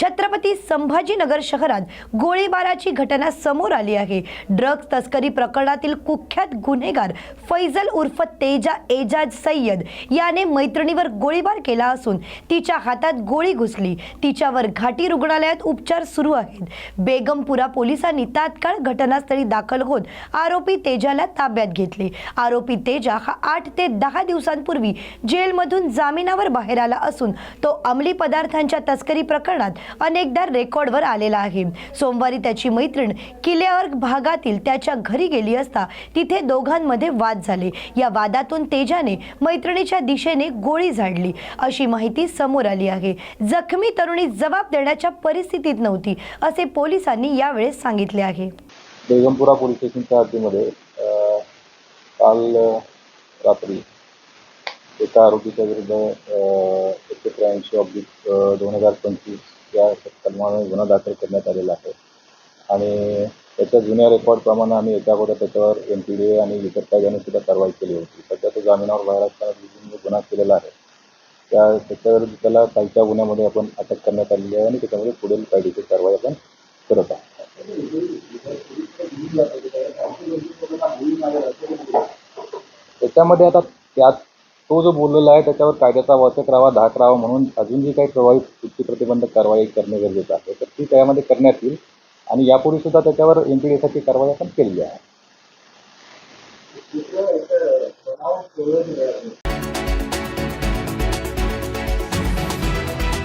छत्रपती संभाजीनगर शहरात गोळीबाराची घटना समोर आली आहे. ड्रग्ज तस्करी प्रकरणातील कुख्यात गुन्हेगार फैजल उर्फ तेजा एजाज सय्यद याने मैत्रिणीवर गोळीबार केला असून तिच्या हातात गोळी घुसली. तिच्यावर घाटी रुग्णालयात उपचार सुरू आहेत. बेगमपुरा पोलिसांनी तात्काळ घटनास्थळी दाखल होत आरोपी तेजाला ताब्यात घेतले. आरोपी तेजा हा आठ ते दहा दिवसांपूर्वी जेलमधून जामिनावर बाहेर आला असून तो अंमली पदार्थांच्या तस्करी प्रकरणात अनेकदा रेकॉर्डवर आलेला आहे. सोमवारी त्याची मैत्रीण किल्लेअर्ग भागातील त्याच्या घरी गेली असता तिथे दोघांमध्ये वाद झाले. या वादातून तेजाने मैत्रिणीच्या दिशेने गोळी झाडली. अशी माहिती समोर आली आहे. जखमी तरुणी जबाब देण्याच्या परिस्थितीत नव्हती असे पोलिसांनी यावेळेस सांगितले आहे. बेगमपुरा पोलीस स्टेशनच्या हद्दीमध्ये काल रात्री एका आरोपीच्या विरुद्ध एकशे त्र्याऐंशी ऑब्लिक दोन हजार पंचवीस या कलमाने गुन्हा दाखल करण्यात आलेला आहे. आणि त्याच्या जुन्या रेकॉर्डप्रमाणे आम्ही याच्या अगोदर त्याच्यावर एम पी डी ए आणि इतर कायद्याने सुद्धा कारवाई केली होती. सध्या तो जामिनावर बाहेर असताना गुन्हा केलेला आहे त्या त्याच्याविरुद्ध त्याला कालच्या गुन्ह्यामध्ये आपण अटक करण्यात आलेली आहे आणि त्याच्यामध्ये पुढील कायदेशीर कारवाई आपण करत आहोत. त्याच्यामध्ये आता त्यात तो जो बोललेला आहे त्याच्यावर कायद्याचा वाचक राहावा धाक राहावा म्हणून अजून जी काही प्रभावित कृती प्रतिबंधक कारवाई करणे गरजेचं आहे. तर ती त्यामध्ये करण्यात येईल आणि यापूर्वी सुद्धा त्याच्यावर एन पी एसाची कारवाई आपण केलेली आहे.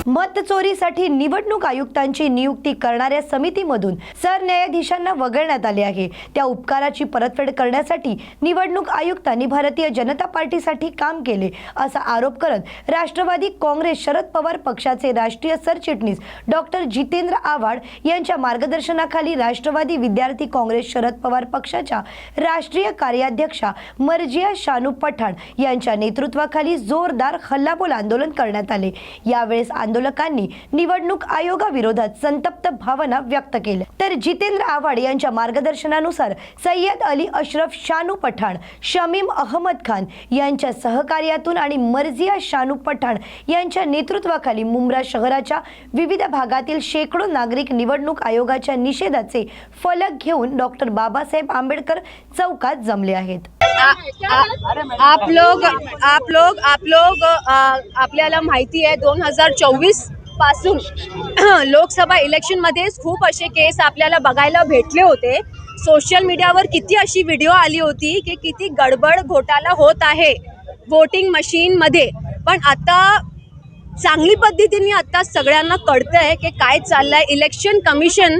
मतचोरीसाठी निवडणूक आयुक्तांची नियुक्ती करणाऱ्या समितीमधून सरन्यायाधीशांना वगळण्यात आले आहे. त्या उपकाराची परतफेड करण्यासाठी निवडणूक आयुक्तांनी भारतीय जनता पार्टीसाठी काम केले असा आरोप करत राष्ट्रवादी काँग्रेस शरद पवार पक्षाचे राष्ट्रीय सरचिटणीस डॉक्टर जितेंद्र आव्हाड यांच्या मार्गदर्शनाखाली राष्ट्रवादी विद्यार्थी काँग्रेस शरद पवार पक्षाच्या राष्ट्रीय कार्याध्यक्षा मर्जिया शानू पठाण यांच्या नेतृत्वाखाली जोरदार हल्लाबोल आंदोलन करण्यात आले. यावेळेस आंदोलकांनी निवडणूक आयोगाविरोधात संतप्त भावना व्यक्त केल्या. तर जितेंद्र आव्हाड यांच्या मार्गदर्शनानुसार सय्यद अली अशरफ शानू पठाण शमीम अहमद खान यांच्या सहकार्यातून आणि मर्जिया शानू पठाण यांच्या नेतृत्वाखाली मुंब्रा शहराच्या विविध भागातील शेकडो नागरिक निवडणूक आयोगाच्या निषेधाचे फलक घेऊन डॉक्टर बाबासाहेब आंबेडकर चौकात जमले आहेत. आप लोग आप लोग आप लोग आपल्याला माहिती आहे दोन हजार चोवीसपासून लोकसभा इलेक्शनमध्येच खूप असे केस आपल्याला बघायला भेटले होते. सोशल मीडियावर किती अशी व्हिडिओ आली होती की किती गडबड घोटाळा होत आहे वोटिंग मशीनमध्ये पण आता चांगली पद्धतीने आता सगळ्यांना कळतंय की काय चाललंय. इलेक्शन कमिशन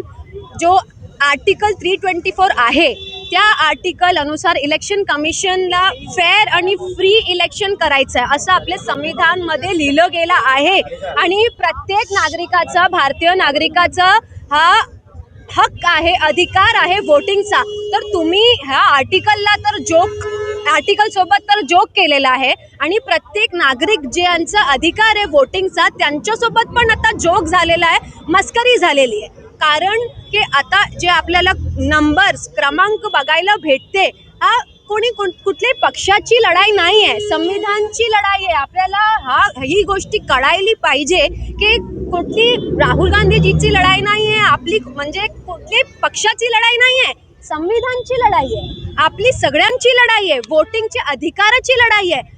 जो आर्टिकल थ्री ट्वेंटी फोर आहे त्या आर्टिकल अनुसार इलेक्शन कमिशनला फेअर आणि फ्री इलेक्शन करायचं आहे असं आपल्या संविधानमध्ये लिहिलं गेलं आहे. आणि प्रत्येक नागरिकाचा भारतीय नागरिकाचा हा हक्क आहे अधिकार आहे वोटिंगचा तर तुम्ही ह्या आर्टिकलला तर जोक आर्टिकल सोबत तर जोक केलेला आहे. आणि प्रत्येक नागरिक जे यांचा अधिकार आहे वोटिंगचा त्यांच्यासोबत पण आता जोक झालेला आहे मस्करी झालेली आहे. कारण की आता जे आपल्याला नंबर्स क्रमांक बघायला भेटते हा कोणी कोण कुठल्याही पक्षाची लढाई नाही आहे संविधानची लढाई आहे. आपल्याला हा ही गोष्टी कळायली पाहिजे की कुठली राहुल गांधीजीची लढाई नाही आहे आपली म्हणजे कुठली पक्षाची लढाई नाही आहे संविधानची लढाई आहे. आपली सगळ्यांची लढाई आहे वोटिंगच्या अधिकाराची लढाई आहे.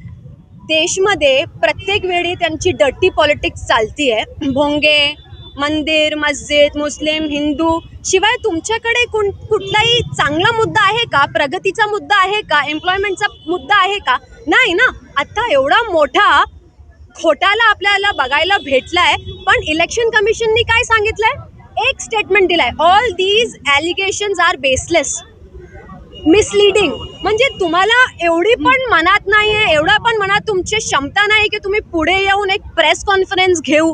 देशमध्ये प्रत्येक वेळी त्यांची डर्टी पॉलिटिक्स चालती आहे भोंगे मंदिर मस्जिद मुस्लिम हिंदू. शिवाय तुमच्याकडे कुण कुठलाही चांगला मुद्दा आहे का? प्रगतीचा मुद्दा आहे का? एम्प्लॉयमेंटचा मुद्दा आहे का? नाही ना. आता एवढा मोठा खोटाला आपल्याला बघायला भेटलाय पण इलेक्शन कमिशननी काय सांगितलंय? एक स्टेटमेंट दिलाय. All these allegations are baseless misleading म्हणजे तुम्हाला एवढी पण मनात नाही आहे एवढा पण मनात तुमची क्षमता नाही की तुम्ही पुढे येऊन एक प्रेस कॉन्फरन्स घेऊ.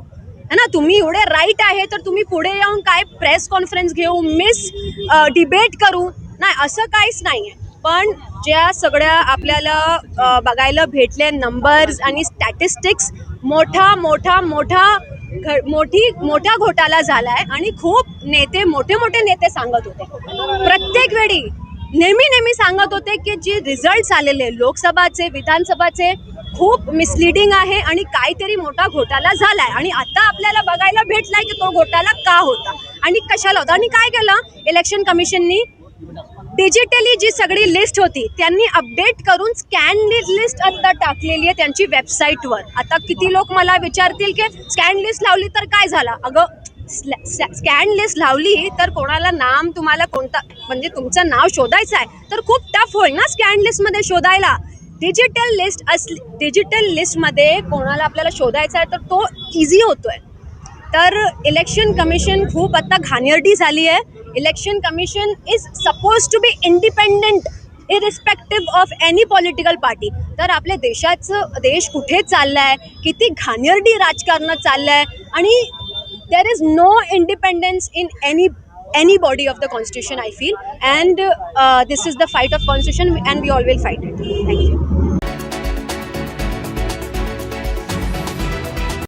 है ना? तुम्ही एवढे राईट आहे तर तुम्ही पुढे येऊन काय प्रेस कॉन्फरन्स घेऊ मिस डिबेट करू? नाही असं काहीच नाही आहे पण ज्या सगळ्या आपल्याला बघायला भेटले नंबर्स आणि स्टॅटिस्टिक्स मोठा मोठा मोठा घ मोठी मोठा घोटाला झाला आहे आणि खूप नेते मोठे मोठे नेते सांगत होते. प्रत्येक वेळी नेहमी नेहमी सांगत होते की जे रिझल्ट्स आलेले लोकसभाचे विधानसभाचे खूप मिसलिडिंग आहे आणि काहीतरी मोठा घोटाळा झालाय. आणि आता आपल्याला बघायला भेटलाय की तो घोटाळा का होता? आणि कशाला होता? आणि काय केलं? इलेक्शन कमिशननी डिजिटली जी सगळी लिस्ट होती त्यांनी अपडेट करून स्कॅन लिस्ट आता टाकलेली आहे त्यांची वेबसाईटवर आता किती लोक मला विचारतील की स्कॅन लिस्ट लावली तर काय झालं? अगं स्कॅन लिस्ट लावली तर कोणाला नाम तुम्हाला कोणता म्हणजे तुमचं नाव शोधायचं आहे तर खूप टफ होईल ना स्कॅन लिस्टमध्ये शोधायला. डिजिटल लिस्ट असली डिजिटल लिस्टमध्ये कोणाला आपल्याला शोधायचा आहे तर तो इझी होतोय. तर इलेक्शन कमिशन खूप आता घाणेरडी झाली आहे. Election commission is suppose to be independent irrespective of any political party तर आपल्या देशाचं देश कुठे चाललं आहे किती घाणेरडी राजकारण चाललं आहे आणि there is no independence in any any body of the constitution I feel and this is the fight of constitution and we all will fight it thank you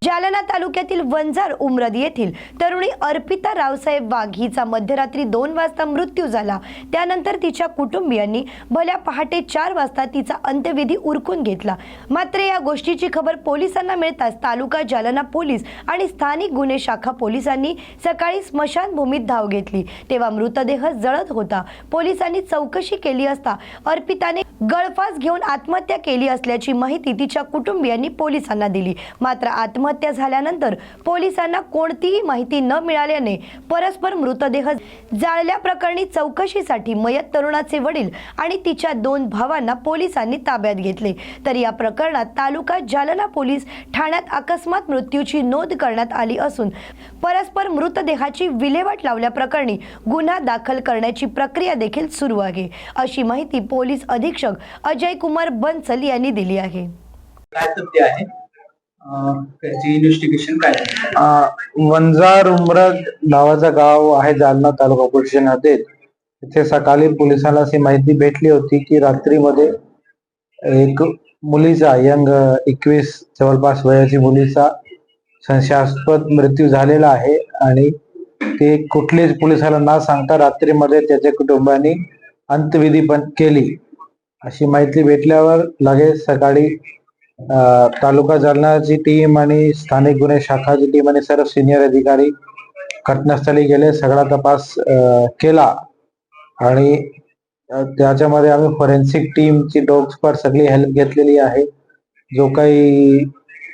Jalna तालुक्यातील वंजार उमरद येथील तरुणी अर्पिता रावसाहेब वाघ हिचा मध्यरात्री दोन वाजता मृत्यू झाला. त्यानंतर तिच्या कुटुंबियांनी भल्या पहाटे चार वाजता तिचा अंत्यविधी उरकून घेतला. मात्र या गोष्टीची खबर पोलिसांना मिळताच तालुका जालना पोलीस आणि स्थानिक गुन्हे शाखा पोलिसांनी सकाळी स्मशानभूमीत धाव घेतली. तेव्हा मृतदेह जळत होता. पोलिसांनी चौकशी केली असता अर्पिताने गळफास घेऊन आत्महत्या केली असल्याची माहिती तिच्या कुटुंबियांनी पोलिसांना दिली. मात्र आत्महत्या झाल्यानंतर पोलिसांना कोणतीही माहिती न मिळाल्याने परस्पर मृतदेह जाळल्या प्रकरणी चौकशीसाठी मयत तरुणाचे वडील आणि तिच्या दोन भावांना पोलिसांनी ताब्यात घेतले. तर या प्रकरणात तालुका जालना पोलीस ठाण्यात अकस्मात मृत्यूची नोंद करण्यात आली असून परस्पर मृतदेहाची विल्हेवाट लावल्याप्रकरणी गुन्हा दाखल करण्याची प्रक्रिया देखील सुरू आहे. अशी माहिती पोलीस अधीक्षक अजय कुमार बन्सल यांनी दिली आहे. काय सत्य आहे? त्याची इन्व्हेस्टिगेशन काय आहे? अं, वंजार उमरग नावाचं गाव आहे जालना तालुका पोलीस स्टेशनमध्ये तिथे सकाळी पोलिसांना अशी माहिती भेटली होती की रात्रीमध्ये एक मुलीचा यंग एकवीस जवळपास वयाची मुलीचा संशयास्पद मृत्यू झालेला आहे आणि ते कुठलेच पोलिसाला न सांगता रात्रीमध्ये त्याच्या कुटुंबानी अंत्यविधी पण केली अशी माहिती भेटल्यावर लगेच सकाळी तालुका जालनाची टीम आणि स्थानिक गुन्हे शाखाची टीम आणि सर्व सिनियर अधिकारी घटनास्थळी गेले. सगळा तपास केला. आणि त्याच्यामध्ये आम्ही फॉरेन्सिक टीमची डॉग्सपर सगळी हेल्प घेतलेली आहे. जो काही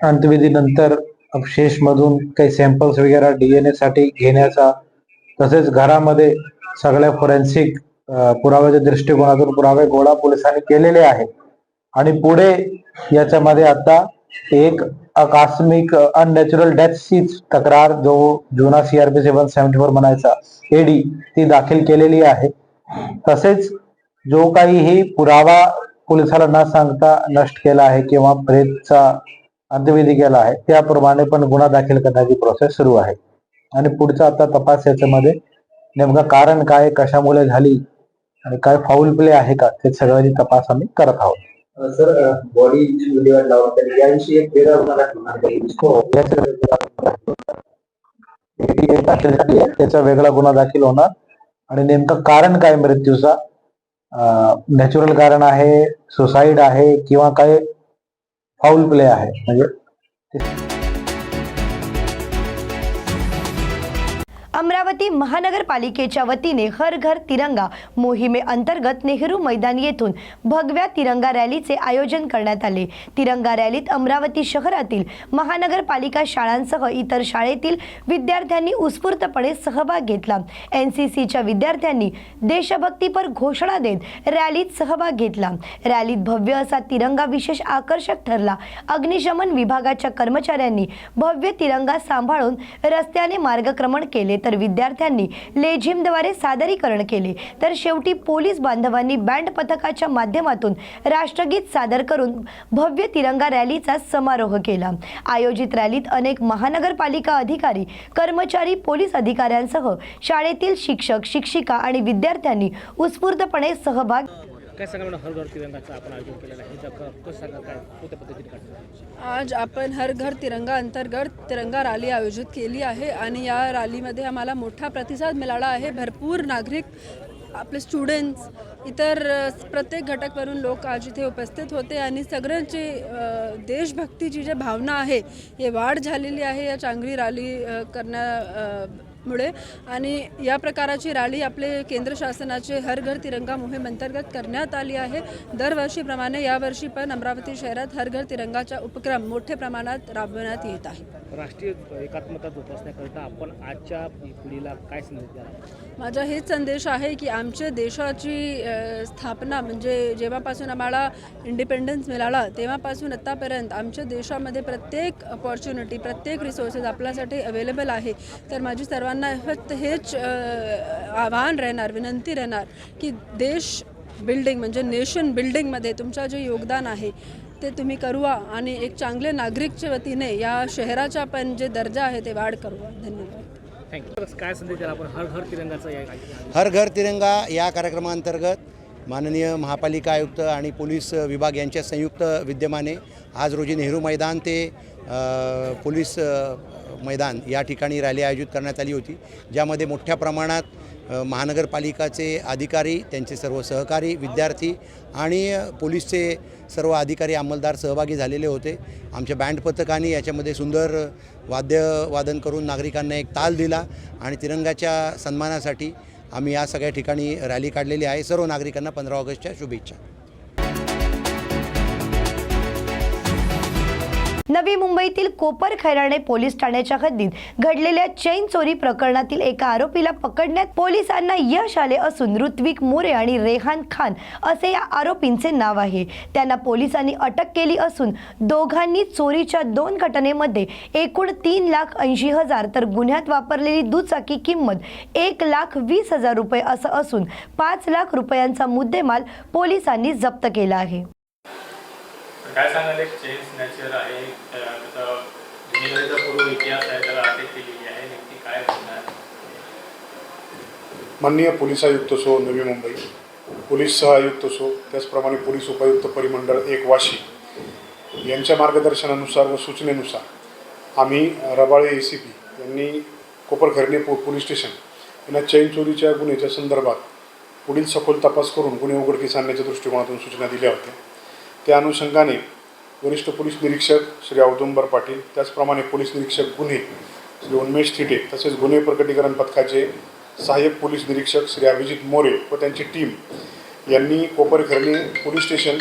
अंत्यविधी नंतर अवशेष मधून काही सॅम्पल्स वगैरे डीएनए साठी घेण्याचा तसेच घरामध्ये सगळ्या फॉरेन्सिक पुराव्याच्या दृष्टिकोनातून पुरावे गोळा पोलिसांनी केलेले आहेत. आणि पुढे याच्यामध्ये आता एक आकस्मिक अननॅचरल डेथची तक्रार जो जुना सीआरपी सेव्हन सेव्हन्टी फोर म्हणायचा एडी ती दाखल केलेली आहे. तसेच जो काहीही पुरावा पोलिसाला न सांगता नष्ट केला आहे किंवा प्रेतचा अंत्यविधी केला आहे त्याप्रमाणे पण गुन्हा दाखल करण्याची प्रोसेस सुरू आहे. आणि पुढचा आता तपास याच्यामध्ये नेमकं कारण काय कशामुळे झाली आणि काय फाऊल प्ले आहे का ते सगळ्याची तपास आम्ही करत आहोत. सर बॉडीची विल्हेवाट लावून तर याविषयी एक वेगळा गुन्हा दाखल होणार हो. त्याचा वेगळा गुन्हा दाखल होणार. आणि नेमकं कारण काय मृत्यूचा? नॅचरल कारण आहे सुसाईड आहे किंवा काय फाऊल प्ले आहे? म्हणजे अमरावती महानगरपालिकेच्या वतीने हर घर तिरंगा मोहिमेअंतर्गत नेहरू मैदान येथून भगव्या तिरंगा रॅलीचे आयोजन करण्यात आले. तिरंगा रॅलीत अमरावती शहरातील महानगरपालिका शाळांसह इतर शाळेतील विद्यार्थ्यांनी उत्स्फूर्तपणे सहभाग घेतला. एन सी सीच्या विद्यार्थ्यांनी देशभक्तीपर घोषणा देत रॅलीत सहभाग घेतला. रॅलीत भव्य असा तिरंगा विशेष आकर्षक ठरला. अग्निशमन विभागाच्या कर्मचाऱ्यांनी भव्य तिरंगा सांभाळून रस्त्याने मार्गक्रमण केले. तर विद्यार्थ्यांनी लेझिमद्वारे सादरीकरण केले. तर शेवटी पोलीस बांधवांनी बँड पथकाच्या माध्यमातून राष्ट्रगीत सादर करून भव्य तिरंगा रॅलीचा समारोह केला. आयोजित रॅलीत अनेक महानगरपालिका अधिकारी कर्मचारी पोलीस अधिकाऱ्यांसह शाळेतील शिक्षक शिक्षिका आणि विद्यार्थ्यांनी उत्स्फूर्तपणे सहभाग काय सांगा मॅडम हर घर तिरंगाचं आपण आयोजन केलेलं आहे? कसं सांगा काय कोणत्या पद्धतीने काढलं आज आपण हर घर तिरंगा अंतर्गत तिरंगा रॅली आयोजित केली आहे आणि या रॅलीमध्ये आम्हाला मोठा प्रतिसाद मिळाला आहे. भरपूर नागरिक आपले स्टुडंट्स इतर प्रत्येक घटकवरून लोक आज इथे उपस्थित होते आणि सगळ्यांची देशभक्तीची जी भावना आहे हे वाढ झालेली आहे. या चांगली रॅली करण्या मुळे आणि या प्रकाराची रॅली आपले केंद्र शासनाचे हर घर तिरंगा मोहीम अंतर्गत करण्यात आली आहे. दरवर्षीप्रमाणे यावर्षी पण अमरावती शहरात हर घर तिरंगाचा उपक्रम मोठ्या प्रमाणात राबवण्यात येत आहे. राष्ट्रीय एकात्मता जोपासण्याकरिता आपण आजच्या पिढीला काय संदेश माझा हेच संदेश आहे की आमच्या देशाची स्थापना म्हणजे जेव्हापासून आम्हाला इंडिपेंडन्स मिळाला तेव्हापासून आत्तापर्यंत आमच्या देशामध्ये प्रत्येक अपॉर्च्युनिटी प्रत्येक रिसोर्सेस आपल्यासाठी अवेलेबल आहे. तर माझी सर्वांना फक्त हेच आव्हान राहणार विनंती राहणार की देश बिल्डिंग म्हणजे नेशन बिल्डिंगमध्ये तुमचं जे योगदान आहे ते तुम्ही करवा आणि एक चांगले नागरिकच्या वतीने या शहराचा पण जे दर्जा आहे ते वाढ करवा धन्यवाद. थँक्यू काय संदेश द्याल आपण? हर घर तिरंगाचा या हर घर तिरंगा या कार्यक्रमांतर्गत माननीय महापालिका आयुक्त आणि पोलीस विभाग यांच्या संयुक्त विद्यमाने आज रोजी नेहरू मैदान ते पोलीस मैदान या ठिकाणी रॅली आयोजित करण्यात आली होती ज्यामध्ये मोठ्या प्रमाणात महानगरपालिकाचे अधिकारी त्यांचे सर्व सहकारी विद्यार्थी आणि पोलीसचे सर्व अधिकारी अंमलदार सहभागी झालेले होते. आमच्या बँड पथकाने याच्यामध्ये सुंदर वाद्य वादन करून नागरिकांना एक ताल दिला आणि तिरंगाच्या सन्मानासाठी आम्ही या सगळ्या ठिकाणी रॅली काढलेली आहे. सर्व नागरिकांना पंधरा ऑगस्टच्या शुभेच्छा. नवी मुंबईतील कोपर खैराणे पोलीस ठाण्याच्या हद्दीत घडलेल्या चैन चोरी प्रकरणातील एका आरोपीला पकडण्यात पोलिसांना यश आले असून ऋत्विक मोरे आणि रेहान खान असे या आरोपींचे नाव आहे. त्यांना पोलिसांनी अटक केली असून दोघांनी चोरीच्या दोन घटनेमध्ये एकूण तीन लाख ऐंशी हजार तर गुन्ह्यात वापरलेली दुचाकी किंमत एक लाख वीस हजार रुपये असं असून पाच लाख रुपयांचा मुद्देमाल पोलिसांनी जप्त केला आहे. काय सांगाल एक चेन नॅचर आहे त्याचा पूर्व इतिहास आहे त्याला अटक केलेली आहे काय माननीय पोलीस आयुक्त सो नवी मुंबई पोलीस सहआयुक्त सो त्याचप्रमाणे पोलीस उपायुक्त परिमंडळ एक वाशी यांच्या मार्गदर्शनानुसार व सूचनेनुसार आम्ही रबाळे ए सी पी यांनी कोपरखर्णे पो पोलीस स्टेशन यांना चैन चोरीच्या गुन्ह्याच्या संदर्भात पुढील सखोल तपास करून गुन्हे उघडकीस आणण्याच्या दृष्टिकोनातून सूचना दिल्या होत्या. त्या अनुषंगाने वरिष्ठ पोलीस निरीक्षक श्री औदुंबर पाटील त्याचप्रमाणे पोलीस निरीक्षक गुन्हे श्री उन्मेश थिटे तसेच गुन्हे प्रकटीकरण पथकाचे सहाय्यक पोलीस निरीक्षक श्री अभिजित मोरे व त्यांची टीम यांनी कोपरखर्णे पोलीस स्टेशन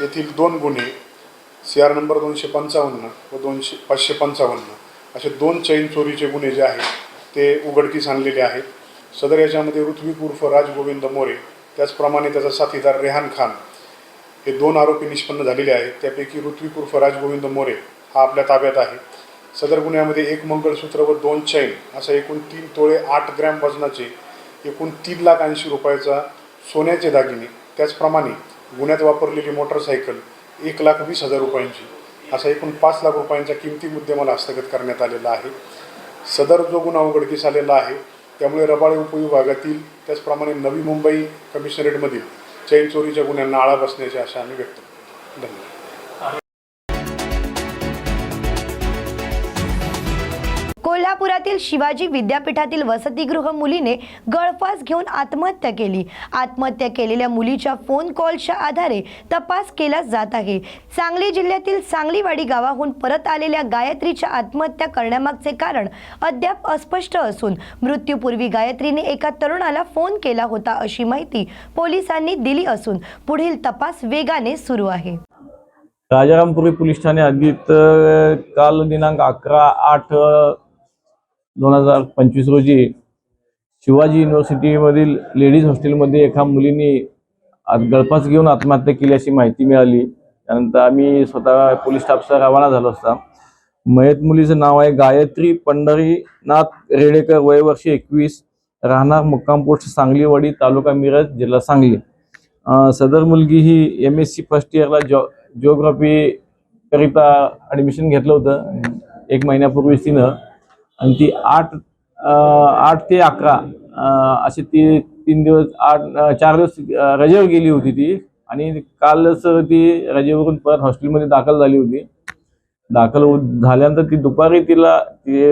येथील दोन गुन्हे सी आर नंबर दोनशे पंचावन्न व दोनशे पाचशे पंचावन्न असे दोन चैन चोरीचे गुन्हे जे आहेत ते उघडकीस आणलेले आहेत. सदर याच्यामध्ये ऋत्विक उर्फ राजगोविंद मोरे त्याचप्रमाणे त्याचा साथीदार रेहान खान हे दोन आरोपी निष्पन्न झालेले आहेत. त्यापैकी ऋत्विक उर्फ गोविंद मोरे हा आपल्या ताब्यात आहे. सदर गुन्ह्यामध्ये एक मंगळसूत्र व दोन चैन असा एकूण तीन तोळे आठ ग्रॅम वजनाचे एकूण तीन लाख ऐंशी रुपयाचा सोन्याचे दागिने. त्याचप्रमाणे गुन्ह्यात वापरलेली मोटरसायकल एक लाख वीस हजार रुपयांची असा एकूण पाच लाख रुपयांचा किमती मुद्देमाल हस्तगत करण्यात आलेला आहे. सदर जो गुन्हा उघडकीस आलेला आहे त्यामुळे रबाळे उपविभागातील त्याचप्रमाणे नवी मुंबई कमिशनरेटमधील चैन चोरीच्या गुन्ह्यांना आळा बसण्याची आशा आम्ही व्यक्त करतो. धन्यवाद. कोल्हापुरातील शिवाजी विद्यापीठातील वसतिगृह मुलीने गळफास घेऊन आत्महत्या केली. आत्महत्या केलेल्या मुलीच्या फोन कॉलच्या आधारे तपास केला जात आहे. सांगली जिल्ह्यातील सांगलीवाडी गावाहून परत आलेल्या गायत्रीच्या आत्महत्या करण्यामागचे कारण अद्याप अस्पष्ट असून मृत्यूपूर्वी गायत्रीने एका तरुणाला फोन केला होता अशी माहिती पोलिसांनी दिली असून पुढील तपास वेगाने सुरू आहे. राजारामपुरी पोलीस ठाणे हद्दीत काल दिनांक अकरा आठ दोन हजार पंचवीस रोजी शिवाजी युनिव्हर्सिटीमधील लेडीज हॉस्टेलमध्ये एका मुलीने आत- गळफास घेऊन आत्महत्या केली अशी माहिती मिळाली. त्यानंतर आम्ही स्वतः पोलीस स्टाफचा रवाना झालो असता. मयत मुलीचं नाव आहे गायत्री पंढरीनाथ रेडेकर. वय वर्ष एकवीस. राहणार मुक्काम पोस्ट सांगलीवाडी तालुका मिरज जिल्हा सांगली. सदर मुलगी ही एम एस सी फर्स्ट इयरला जॉ जिओग्राफी करिता ॲडमिशन घेतलं होतं. एक महिन्यापूर्वी तिनं आणि ती आठ आठ ते अकरा असे ती तीन दिवस आठ चार दिवस रजेवर गेली होती ती. आणि कालच ती रजेवरून परत हॉस्टेलमध्ये दाखल झाली होती. दाखल झाल्यानंतर ती दुपारी तिला ती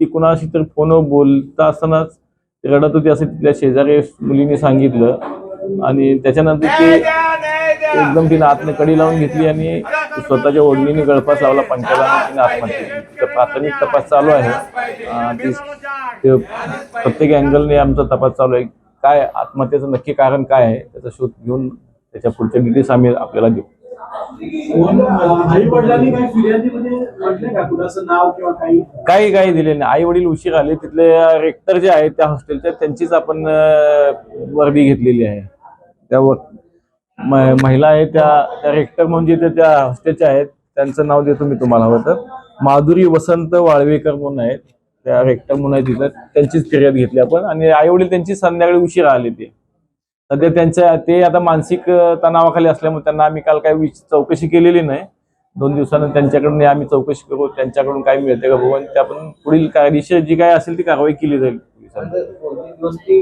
ती कुणाशी तरी फोनवर बोलता असतानाच रडत होती असं तिथल्या शेजारी मुलीने सांगितलं. आणि त्याच्यानंतर ती एकदम तिने आतने कडी लावून घेतली आणि स्वतःच्या ओढणीने गळफास लावला आणि तिने आत्महत्या केली तर प्राथमिक तपास चालू आहे. ती प्रत्येक अँगलने आमचा तपास चालू आहे. काय आत्महत्येचं नक्की कारण काय आहे त्याचा शोध घेऊन त्याच्या पुढच्या डिटेल्स आम्ही आपल्याला देऊ. काही काही? दिले नाही. आई वडील उशीर आले. तिथले रेक्टर जे आहेत त्या हॉस्टेलच्या त्यांचीच आपण वर्दी घेतलेली आहे. त्या महिला आहे त्या त्या रेक्टर म्हणजे त्या- त्या हॉस्टेलच्या आहेत त्यांचं नाव देतो मी तुम्हाला. हवं तर माधुरी वसंत वाळवेकर म्हणून आहेत. त्या रेक्टर म्हणून आहेत तिथं. त्यांचीच फिर्याद घेतली आपण. आणि आई वडील त्यांची संध्याकाळी उशीर आले ते. सध्या त्यांच्या ते आता मानसिक तणावाखाली असल्यामुळे त्यांना आम्ही काल काही चौकशी केलेली नाही. दोन दिवसानं त्यांच्याकडून आम्ही चौकशी करू. त्यांच्याकडून काय मिळते का बघू. त्या पण पुढील कायदेशीर जी काय असेल ती कारवाई केली जाईल. दिवस ती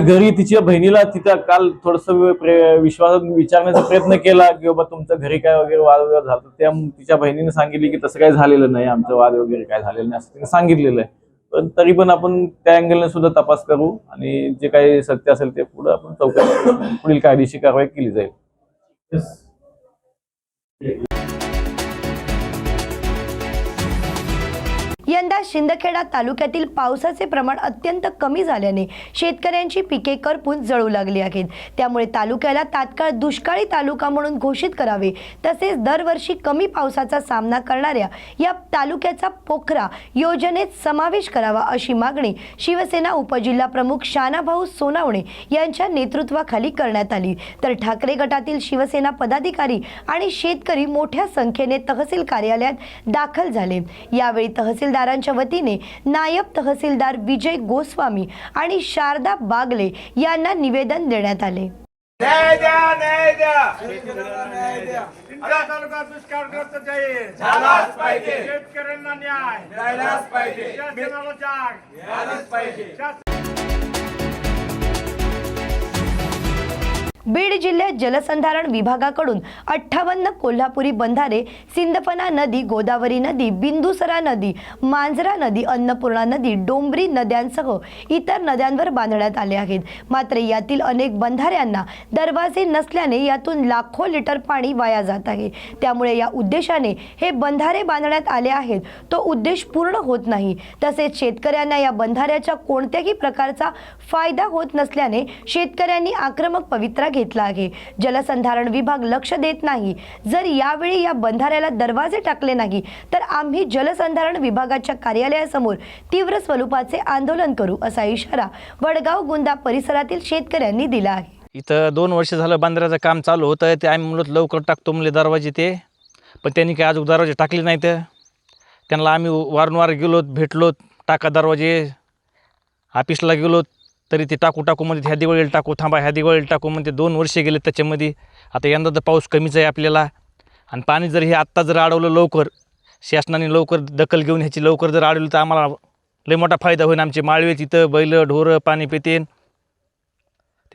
घरी तिच्या बहिणीला तिथं काल थोडस विश्वासात विचारण्याचा प्रयत्न केला की बाबा तुमच्या घरी काय वगैरे वाद वगैरे झाला त्या तिच्या बहिणीने सांगितले की तसं काही झालेलं नाही. आमचं वाद वगैरे काय झालेलं नाही असं तिने सांगितलेलं आहे. पण तरी पण आपण त्या अँगलने सुद्धा तपास करू आणि जे काही सत्य असेल ते पुढे आपण चौकशी. पुढील कायदेशीर कारवाई केली जाईल. शिंदखेडा तालुक्यातील पावसाचे प्रमाण अत्यंत कमी झाल्याने शेतकऱ्यांची पिके करपून जळू लागली आहेत. त्यामुळे तालुक्याला तात्काळ दुष्काळी तालुका म्हणून घोषित करावे तसेच दरवर्षी कमी पावसाचा सामना करणाऱ्या या तालुक्याचा पोखरा योजनेत समावेश करावा अशी मागणी शिवसेना उपजिल्हा प्रमुख शानाभाऊ सोनावणे यांच्या नेतृत्वाखाली करण्यात आली. तर ठाकरे गटातील शिवसेना पदाधिकारी आणि शेतकरी मोठ्या संख्येने तहसील कार्यालयात दाखल झाले. यावेळी तहसीलदारांच्या वतीने नायब तहसीलदार विजय गोस्वामी आणि शारदा बागले यांना निवेदन देण्यात आले. शेतकऱ्यांना न्याय. शासनाला जाग. बीड जिल्ह्यात जलसंधारण विभागाकडून अठ्ठावन्न कोल्हापुरी बंधारे सिंदफना नदी गोदावरी नदी बिंदुसरा नदी मांजरा नदी अन्नपूर्णा नदी डोंबरी नद्यांसह इतर नद्यांवर बांधण्यात आले आहेत. मात्र यातील अनेक बंधाऱ्यांना दरवाजे नसल्याने यातून लाखो लिटर पाणी वाया जात आहे. त्यामुळे या उद्देशाने हे बंधारे बांधण्यात आले आहेत. तो उद्देश पूर्ण होत नाही. तसेच शेतकऱ्यांना या बंधाऱ्याच्या कोणत्याही प्रकारचा फायदा होत नसल्याने शेतकऱ्यांनी आक्रमक पवित्रा घेतला आहे. जलसंधारण विभाग लक्ष देत नाही. जर यावेळी या बंधाऱ्याला दरवाजे टाकले नाही तर आम्ही जलसंधारण विभागाच्या कार्यालयासमोर तीव्र स्वरूपाचे आंदोलन करू असा इशारा वडगाव गुंदा परिसरातील शेतकऱ्यांनी दिला आहे. इथं दोन वर्ष झालं बांधण्याचं काम चालू होतं ते आम्ही म्हणलो लवकर टाकतो म्हणले दरवाजे ते. पण त्यांनी काय अजून दरवाजे टाकले नाहीत. त्यांना आम्ही वारंवार गेलो भेटलो टाका दरवाजे. ऑफिसला गेलो तरी ते टाकू टाकू म्हणजे ह्या दिवाळीला टाकू थांबा ह्या दिवाळीला टाकू म्हणजे दोन वर्षे गेले त्याच्यामध्ये. आता यंदा तर पाऊस कमीच आहे आपल्याला. आणि पाणी जर हे आत्ता जर अडवलं लवकर शासनाने लवकर दखल घेऊन ह्याची लवकर जर अडवली तर आम्हाला लय मोठा फायदा होईल आमचे माळवे तिथं बैल ढोरं पाणी पितेन.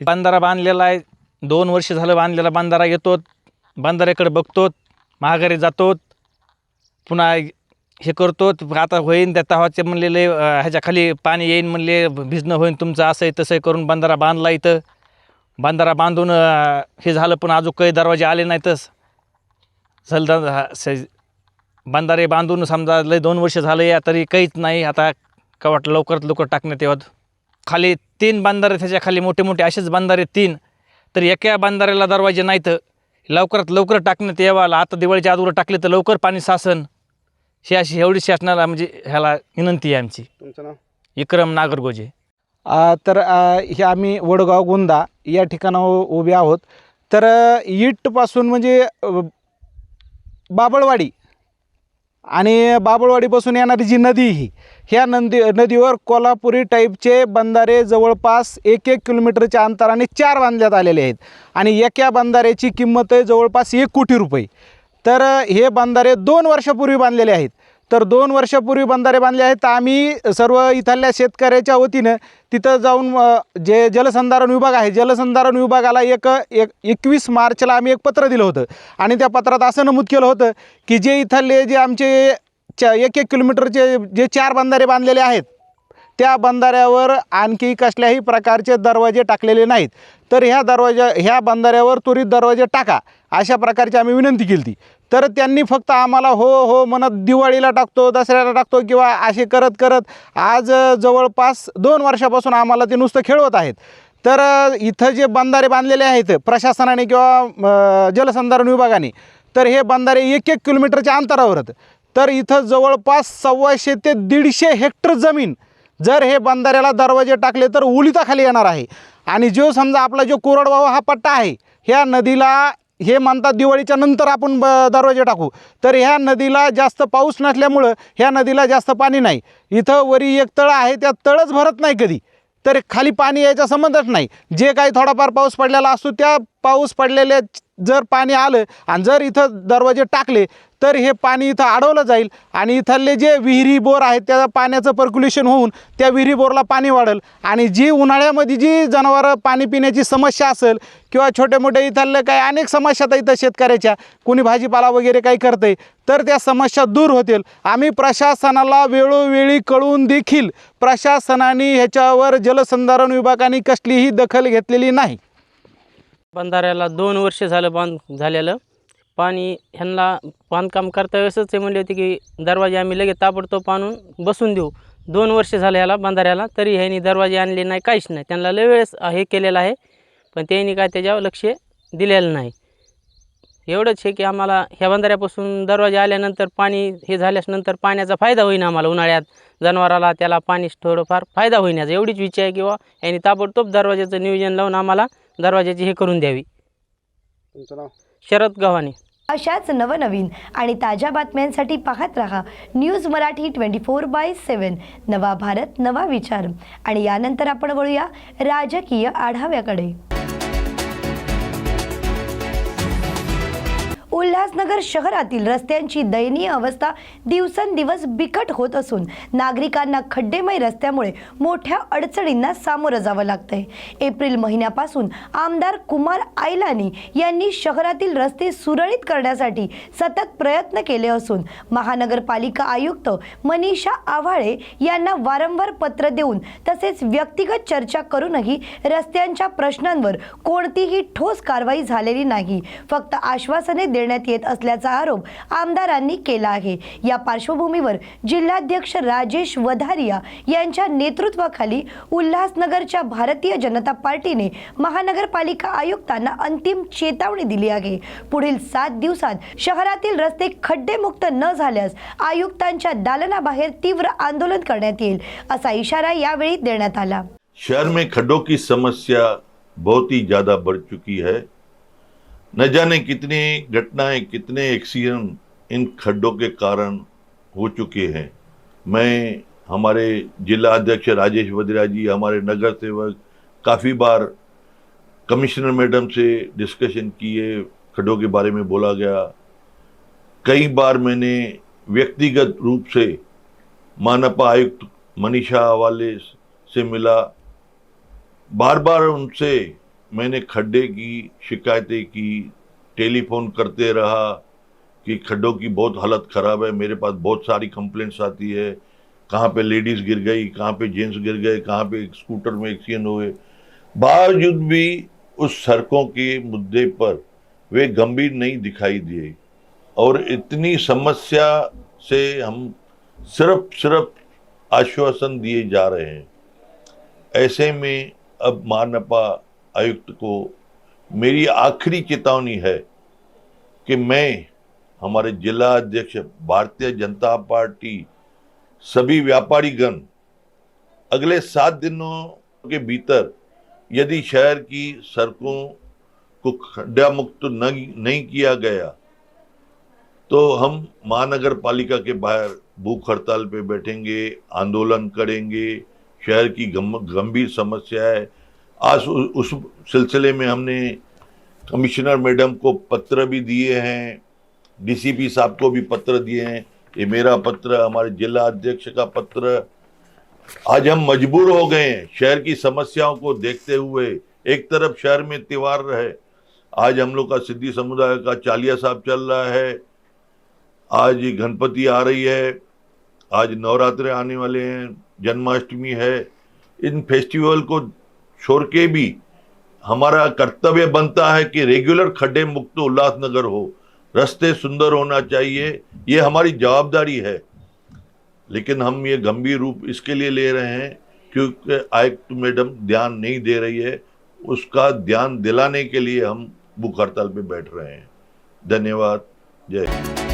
ते बांधारा बांधलेला आहे. दोन वर्ष झालं बांधलेला बांधारा येतो बांधाऱ्याकडे बघतो महागारी जातो पुन्हा हे करतो आता होईन त्या तवाचे म्हणलेले ह्याच्या खाली पाणी येईन म्हणले भिजणं होईन तुमचं असं आहे तसं करून बांधारा बांधला इथं. बांधारा बांधून हे झालं पण अजून काही दरवाजे आले नाहीतच. झालं बंधारे बांधारे बांधून समजा लय दोन वर्ष झालं या तरी काहीच नाही. आता का वाटलं लवकरात लवकर टाकण्यात यावं. खाली तीन बांधारे त्याच्याखाली मोठे मोठे असेच बांधारे तीन. तर एका बांधाऱ्याला दरवाजे नाहीत. लवकरात लवकर टाकण्यात यावा. आता दिवाळीच्या अगोदर टाकले तर लवकर पाणी सासन ही अशी एवढी शासनाला म्हणजे ह्याला विनंती आहे आमची. तुमचं नाव? विक्रम नागरगोजे. तर हे आम्ही वडगाव गोंदा या ठिकाणावर उभे आहोत. तर अ, इटपासून म्हणजे अ, बाबळवाडी आणि बाबळवाडीपासून येणारी जी नदी ही ह्या नदी नदीवर कोल्हापुरी टाईपचे बंधारे जवळपास एक एक किलोमीटरच्या अंतराने चार बांधण्यात आलेले आहेत. आणि एका बंधाऱ्याची किंमत आहे जवळपास एक कोटी रुपये. तर हे बंधारे दोन वर्षापूर्वी बांधलेले आहेत. तर दोन वर्षापूर्वी बंधारे बांधले आहेत. तर आम्ही सर्व इथल्या शेतकऱ्याच्या वतीनं तिथं जाऊन जे जलसंधारण विभाग आहे जलसंधारण विभागाला एक एक एकवीस मार्चला आम्ही एक पत्र दिलं होतं. आणि त्या पत्रात असं नमूद केलं होतं की जे इथले जे आमचे चा एक एक किलोमीटरचे जे चार बंधारे बांधलेले आहेत त्या बंधाऱ्यावर आणखी कसल्याही प्रकारचे दरवाजे टाकलेले नाहीत. तर ह्या दरवाजा ह्या बंधाऱ्यावर त्वरित दरवाजे टाका अशा प्रकारची आम्ही विनंती केली ती तर त्यांनी फक्त आम्हाला हो हो म्हणत दिवाळीला टाकतो दसऱ्याला टाकतो किंवा असे करत करत आज जवळपास दोन वर्षापासून आम्हाला ते नुसतं खेळवत आहेत. तर इथं जे बंधारे बांधलेले आहेत प्रशासनाने किंवा जलसंधारण विभागाने तर हे बंधारे एक एक किलोमीटरच्या अंतरावर आहेत. तर इथं जवळपास सव्वाशे ते दीडशे हेक्टर जमीन जर हे बंधाऱ्याला दरवाजे टाकले तर उलिताखाली येणार आहे. आणि जो समजा आपला जो कोरडवाहू हा पट्टा आहे ह्या नदीला हे म्हणतात दिवाळीच्या नंतर आपण ब दरवाजे टाकू. तर ह्या नदीला जास्त पाऊस नसल्यामुळं ह्या नदीला जास्त पाणी नाही. इथं वरी एक तळ आहे त्या तळच भरत नाही कधी. तर खाली पाणी यायचा संबंधच नाही. जे काही थोडाफार पाऊस पडलेला असतो त्या पाऊस पडलेल्या जर पाणी आलं आणि जर इथं दरवाजे टाकले तर हे पाणी इथं अडवलं जाईल आणि इथले जे विहिरी बोर आहेत त्या पाण्याचं पर्क्युलेशन होऊन त्या विहिरी बोरला पाणी वाढेल. आणि जी उन्हाळ्यामध्ये जी जनावरं पाणी पिण्याची समस्या असेल किंवा छोटे मोठे इथले काही अनेक समस्या तर इथं शेतकऱ्याच्या कोणी भाजीपाला वगैरे काही करते तर त्या समस्या दूर होतील. आम्ही प्रशासनाला वेळोवेळी कळून देखील प्रशासनाने ह्याच्यावर जलसंधारण विभागाने कसलीही दखल घेतलेली नाही. बंधाऱ्याला दोन वर्ष झालं बांध झालेलं. पाणी ह्यांना बांधकाम करता वेळेसच ते म्हणले होते की दरवाजे आम्ही लगेच ताबडतोब आणून बसून देऊ. दोन वर्ष झालं ह्याला बंधाऱ्याला तरी ह्यांनी दरवाजे आणले नाही काहीच नाही. त्यांना लय वेळेस हे केलेलं आहे पण त्यांनी काय त्याच्यावर लक्ष दिलेलं नाही. एवढंच आहे की आम्हाला ह्या बंधाऱ्यापासून दरवाजे आल्यानंतर पाणी हे झाल्यानंतर पाण्याचा फायदा होईन आम्हाला उन्हाळ्यात. जनावराला त्याला पाणी थोडंफार फायदा होईन. याचा एवढीच विचार आहे किंवा यांनी ताबडतोब दरवाजाचं नियोजन लावून आम्हाला दरवाजाची हे करून द्यावी. तुमचं नाव? शरद गव्हाणे. अशाच नवनवीन आणि ताज्या बातम्यांसाठी पाहत रहा news Marathi twenty four by seven नवा भारत नवा विचार. आणि यानंतर आपण वळूया राजकीय आढाव्याकडे. उल्हासनगर शहरातील रस्त्यांची दयनीय अवस्था दिवसेंदिवस बिकट होत असून नागरिकांना खड्डेमय रस्त्यामुळे मोठ्या अडचणींना सामोरं जावं लागतंय. एप्रिल महिन्यापासून आमदार कुमार आयलानी यांनी शहरातील रस्ते सुरळीत करण्यासाठी सतत प्रयत्न केले असून महानगरपालिका आयुक्त मनीषा आव्हाळे यांना वारंवार पत्र देऊन तसेच व्यक्तिगत चर्चा करूनही रस्त्यांच्या प्रश्नांवर कोणतीही ठोस कारवाई झालेली नाही. फक्त आश्वासने करण्यात येत असल्याचा आरोप आमदारांनी केला आहे. या पार्श्वभूमीवर जिल्हाध्यक्ष राजेश वधारिया यांच्या नेतृत्वाखाली उल्हासनगरच्या भारतीय जनता पार्टीने महानगरपालिका आयुक्तांना अंतिम चेतावणी दिली आहे. पुढील सात दिवसात शहरातील रस्ते खड्डेमुक्त न झाल्यास आयुक्तांच्या दालनाबाहेर तीव्र आंदोलन करण्यात येईल असा इशारा यावेळी देण्यात आला. शहर में खड्डों की समस्या बहुत ही ज़्यादा बढ़ चुकी है। न जाने कितनी घटनाएँ, कितने एक्सीडेंट इन खड्डों के कारण हो चुके हैं। मैं, हमारे जिला अध्यक्ष राजेश वद्रा जी, हमारे नगर सेवक, काफ़ी बार कमिश्नर मैडम से डिस्कशन किए, खड्डों के बारे में बोला गया। कई बार मैंने व्यक्तिगत रूप से मानपा आयुक्त मनीषा वाले से मिला। बार बार उनसे मैंने खड्डे की शिकायतें की, टेलीफोन करते रहा कि खड्डों की बहुत हालत ख़राब है, मेरे पास बहुत सारी कंप्लेंट्स आती है। कहाँ पे लेडीज़ गिर गई, कहाँ पे जेंट्स गिर गए, कहाँ पे स्कूटर में एक्सीडेंट हुए। बावजूद भी उस सड़कों के मुद्दे पर वे गंभीर नहीं दिखाई दिए। और इतनी समस्या से हम सिर्फ़ सिर्फ़ आश्वासन दिए जा रहे हैं। ऐसे में अब मानपा आयुक्त को, मेरी आखिरी चेतावनी है कि मैं, हमारे जिला अध्यक्ष, भारतीय जनता पार्टी, सभी व्यापारीगण, अगले सात दिनों के भीतर, यदि शहर की सड़कों को खड्डा मुक्त नहीं नहीं किया गया तो हम महानगर पालिका के बाहर भूख हड़ताल पे बैठेंगे, आंदोलन करेंगे, शहर की गंभीर समस्या है आज उस सिलसिले में हमने कमिश्नर मैडम को पत्र भी दिए हैं डीसीपी साहब को भी पत्र दिए हैं। ये मेरा पत्र, हमारे जिला अध्यक्ष का पत्र। आज हम मजबूर हो गए हैं शहर की समस्याओं को देखते हुए। एक तरफ़ शहर में त्योहार है आज हम लोग का सिद्धि समुदाय का चालिया साहब चल रहा है। आज गणपति आ रही है। आज नवरात्र आने वाले हैं, जन्माष्टमी है। इन फेस्टिवल को छोड़ के भी हमारा कर्तव्य बनता है कि रेगुलर खड्डे मुक्त उल्लासनगर हो। रास्ते सुंदर होना चाहिए, ये हमारी जवाबदारी है। लेकिन हम ये गंभीर रूप इसके लिए ले रहे हैं क्योंकि आयुक्त मैडम ध्यान नहीं दे रही है, उसका ध्यान दिलाने के लिए हम भूख हड़ताल पे बैठ रहे हैं। धन्यवाद। जय हिंद।